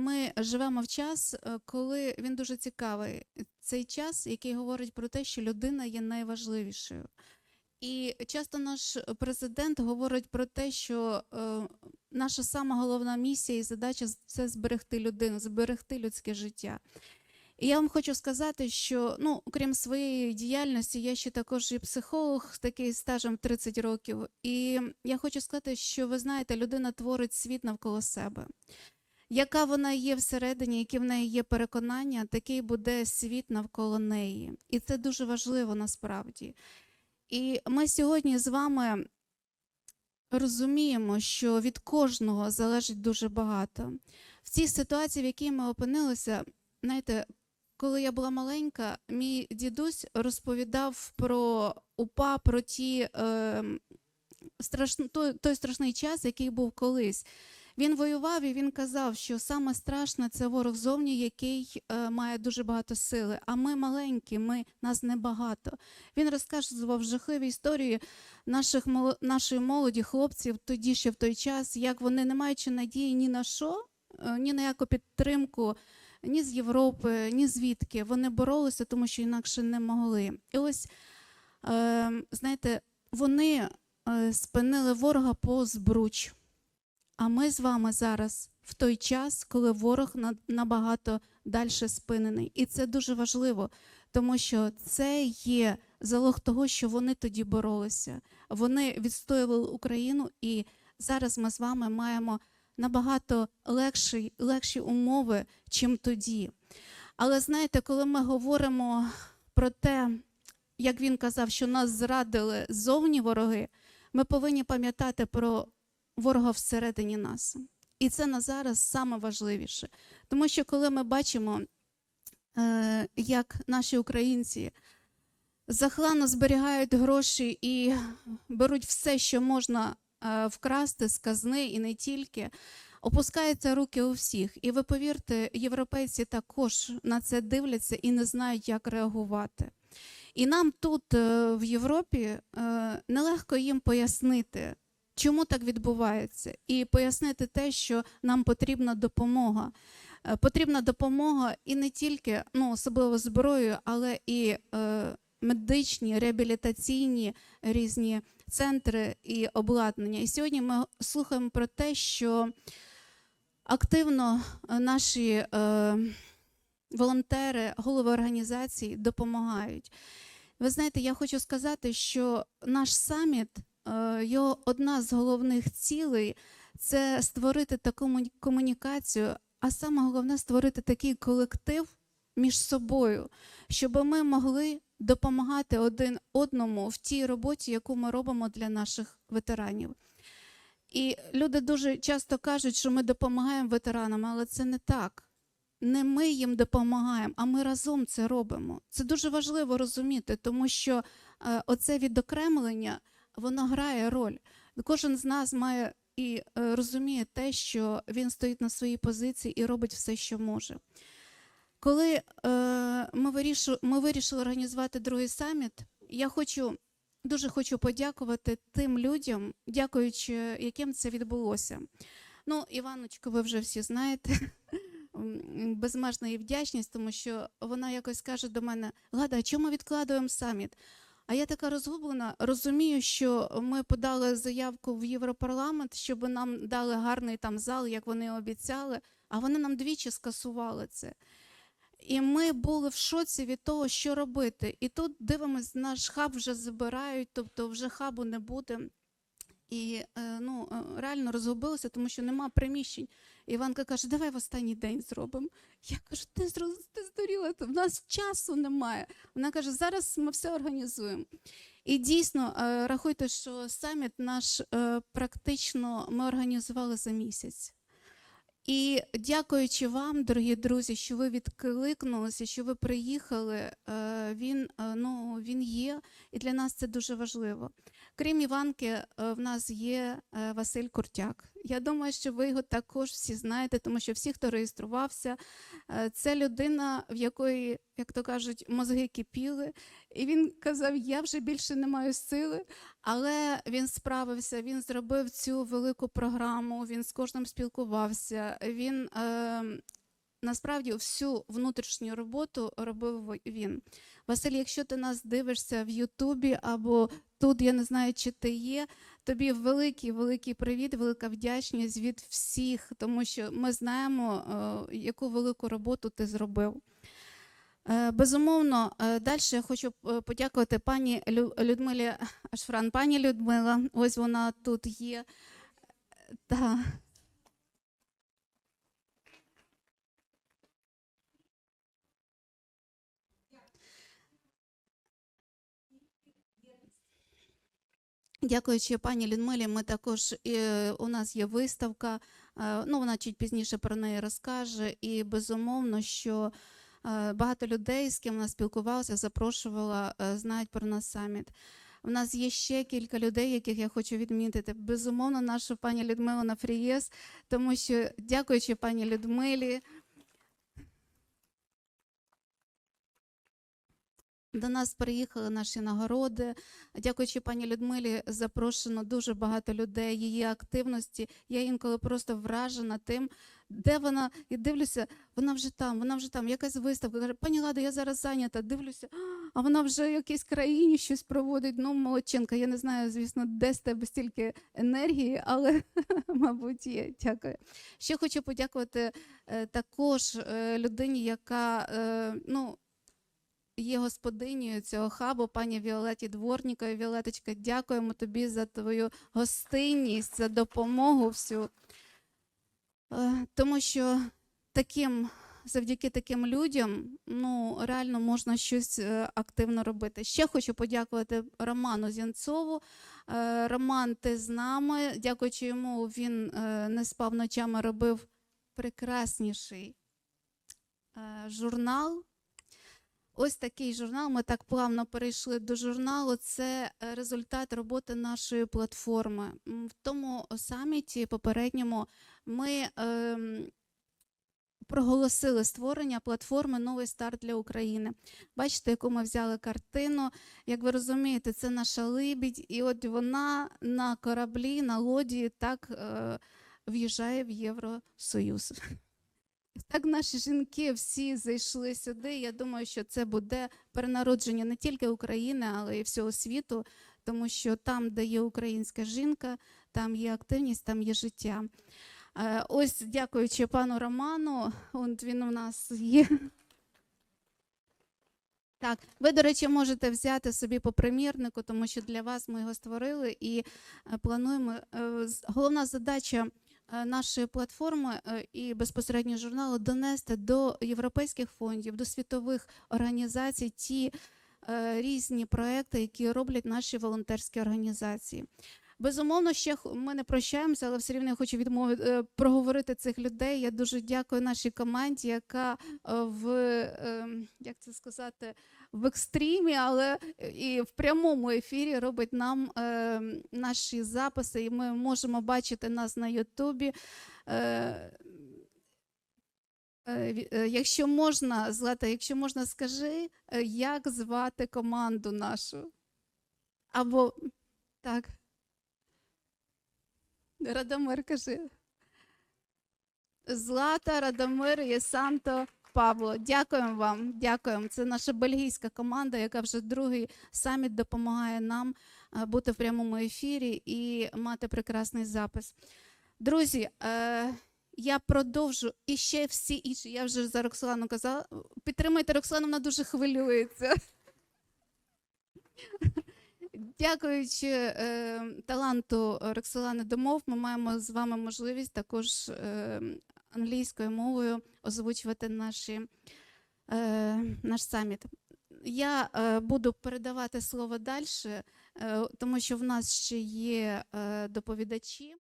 ми живемо в час, е, коли він дуже цікавий. Цей час, який говорить про те, що людина є найважливішою. І часто наш президент говорить про те, що е, наша сама головна місія і задача це зберегти людину, зберегти людське життя. І я вам хочу сказати, що ну, окрім своєї діяльності, я ще також і психолог, такий стажем 30 років. І я хочу сказати, що ви знаєте, людина творить світ навколо себе. Яка вона є всередині, які в неї є переконання, такий буде світ навколо неї. І це дуже важливо насправді. І ми сьогодні з вами розуміємо, що від кожного залежить дуже багато. В цій ситуації, в якій ми опинилися, знаєте, коли я була маленька, мій дідусь розповідав про УПА, про ті, е, страшно, той, той страшний час, який був колись. Він воював і він казав, що саме страшне це ворог зовні, який е, має дуже багато сили. А ми маленькі, ми нас небагато. Він розказував жахливі історії наших нашої молоді, хлопців тоді ще в той час, як вони, не маючи надії ні на що, е, ні на яку підтримку, ні з Європи, ні звідки. Вони боролися, тому що інакше не могли. І ось, е, знаєте, вони е, спинили ворога по збруч. А ми з вами зараз в той час, коли ворог на- набагато далі спинений. І це дуже важливо, тому що це є залог того, що вони тоді боролися. Вони відстоювали Україну, і зараз ми з вами маємо набагато легші, легші умови, чим тоді. Але знаєте, коли ми говоримо про те, як він казав, що нас зрадили зовні вороги, ми повинні пам'ятати про ворога всередині нас. І це на зараз саме важливіше. Тому що коли ми бачимо, е, як наші українці захлано зберігають гроші і беруть все, що можна е, вкрасти з казни і не тільки, опускаються руки у всіх. І ви повірте, європейці також на це дивляться і не знають, як реагувати. І нам тут, е, в Європі, нелегко їм пояснити, чому так відбувається, і пояснити те, що нам потрібна допомога. Е, Потрібна допомога і не тільки ну, особливо зброєю, але і е, медичні, реабілітаційні різні центри і обладнання. І сьогодні ми слухаємо про те, що активно е, наші е, волонтери, голови організацій допомагають. Ви знаєте, я хочу сказати, що наш саміт, його одна з головних цілей це створити таку комунікацію, а саме головне створити такий колектив між собою, щоб ми могли допомагати один одному в тій роботі, яку ми робимо для наших ветеранів. І люди дуже часто кажуть, що ми допомагаємо ветеранам, але це не так. Не ми їм допомагаємо, а ми разом це робимо. Це дуже важливо розуміти, тому що е, оце відокремлення воно грає роль. Кожен з нас має і е, розуміє те, що він стоїть на своїй позиції і робить все, що може. Коли е, ми, вирішу, ми вирішили організувати другий саміт, я хочу дуже хочу подякувати тим людям, дякуючи яким це відбулося. Ну, Іваночку, ви вже всі знаєте. Безмежна їй вдячність, тому що вона якось каже до мене: Лада, чому відкладуємо саміт? А я така розгублена, розумію, що ми подали заявку в Європарламент, щоб нам дали гарний там зал, як вони обіцяли, а вони нам двічі скасували це. І ми були в шоці від того, що робити. І тут дивимось, наш хаб вже забирають, тобто вже хабу не буде. І е, ну, е, реально розгубилася, тому що нема приміщень. Іванка каже, давай в останній день зробимо. Я кажу, ти, ти здуріла, в нас часу немає. Вона каже, зараз ми все організуємо. І дійсно, е, рахуйте, що саміт наш практично ми організували за місяць. І дякуючи вам, дорогі друзі, що ви відкликнулися, що ви приїхали, е, він, е, ну, він є, і для нас це дуже важливо. Крім Іванки, е, в нас є Василь Куртяк. Я думаю, що ви його також всі знаєте, тому що всі, хто реєструвався, е, це людина, в якої, як то кажуть, мозги кипіли, І він казав: Я вже більше не маю сили, але він справився. Він зробив цю велику програму. Він з кожним спілкувався. Він е, насправді всю внутрішню роботу робив він. Василь, якщо ти нас дивишся в Ютубі або тут, я не знаю, чи ти є. Тобі великий, великий привіт, велика вдячність від всіх, тому що ми знаємо, е, яку велику роботу ти зробив. Е, Безумовно, далі я хочу е, подякувати пані Людмилі Ашфран. Пані Людмила, ось вона тут є. Та. Дякуючи пані Людмилі, ми також у нас є виставка. е, Ну, вона чуть пізніше про неї розкаже. І безумовно, що е, багато людей, з ким вона спілкувалася, запрошувала, е, знають про нас саміт. У нас є ще кілька людей, яких я хочу відмітити. Безумовно, нашу пані Людмилу Нафрієс, тому що, дякуючи пані Людмилі, До нас приїхали наші нагороди. Дякуючи пані Людмилі, запрошено дуже багато людей, її активності. Я інколи просто вражена тим, де вона. І дивлюся, вона вже там, вона вже там, якась виставка. Каже, пані Ладо, я зараз зайнята. Дивлюся, а вона вже в якійсь країні щось проводить. Ну, молодчинка. Я не знаю, звісно, де з тебе стільки енергії, але, мабуть, є. Дякую. Ще хочу подякувати е, також е, людині, яка е, ну є господинею цього хабу, пані Віолеті Дворніковій. Віолеточка, дякуємо тобі за твою гостинність, за допомогу всю. Е, Тому що таким, завдяки таким людям ну, реально можна щось е, активно робити. Ще хочу подякувати Роману Зінцову. Е, Роман, ти з нами. Дякуючи йому, він не спав ночами, робив прекрасніший журнал. Ось такий журнал. Ми так плавно перейшли до журналу. Це е, результат роботи нашої платформи. В тому саміті попередньому ми ем, проголосили створення платформи Новий старт для України. Бачите, яку ми взяли картину. Як ви розумієте, це наша либідь, і от вона на кораблі, на лодії так е, в'їжджає в Євросоюз. Так наші жінки всі зайшли сюди. Я думаю, що це буде перенародження не тільки України, але й всього світу, тому що там, де є українська жінка, там є активність, там є життя. Е, Ось, дякуючи пану Роману, він у нас є. Так, ви, до речі, можете взяти собі по примірнику, тому що для вас ми його створили і е, плануємо. е, Головна задача нашої платформи е, і безпосередньо журналу донести до європейських фондів, до світових організацій ті е, різні проекти, які роблять наші волонтерські організації. Безумовно, ще ми не прощаємося, але все рівно я хочу відмовити е, проговорити цих людей. Я дуже дякую нашій команді, яка е, в е, як це сказати в екстримі, але і в прямому ефірі робить нам е, наші записи, і ми можемо бачити нас на Ютубі. Е, е, е, Якщо можна, Злата, якщо можна, скажи, е, як звати команду нашу? Або так. Радомир, кажи. Злата, Радомир, Єсанто, Павло. Дякуємо вам. Дякуємо. Це наша бельгійська команда, яка вже другий саміт допомагає нам е, бути в прямому ефірі і мати прекрасний запис. Друзі, е, я продовжу і ще всі інші. Я вже за Роксолану казала. Підтримайте Роксолану, вона дуже хвилюється. Дякуючи е, таланту Роксолани Домов, ми маємо з вами можливість також е, англійською мовою озвучувати наші, е, наш саміт. Я е, буду передавати слово далі, е, тому що в нас ще є е, доповідачі.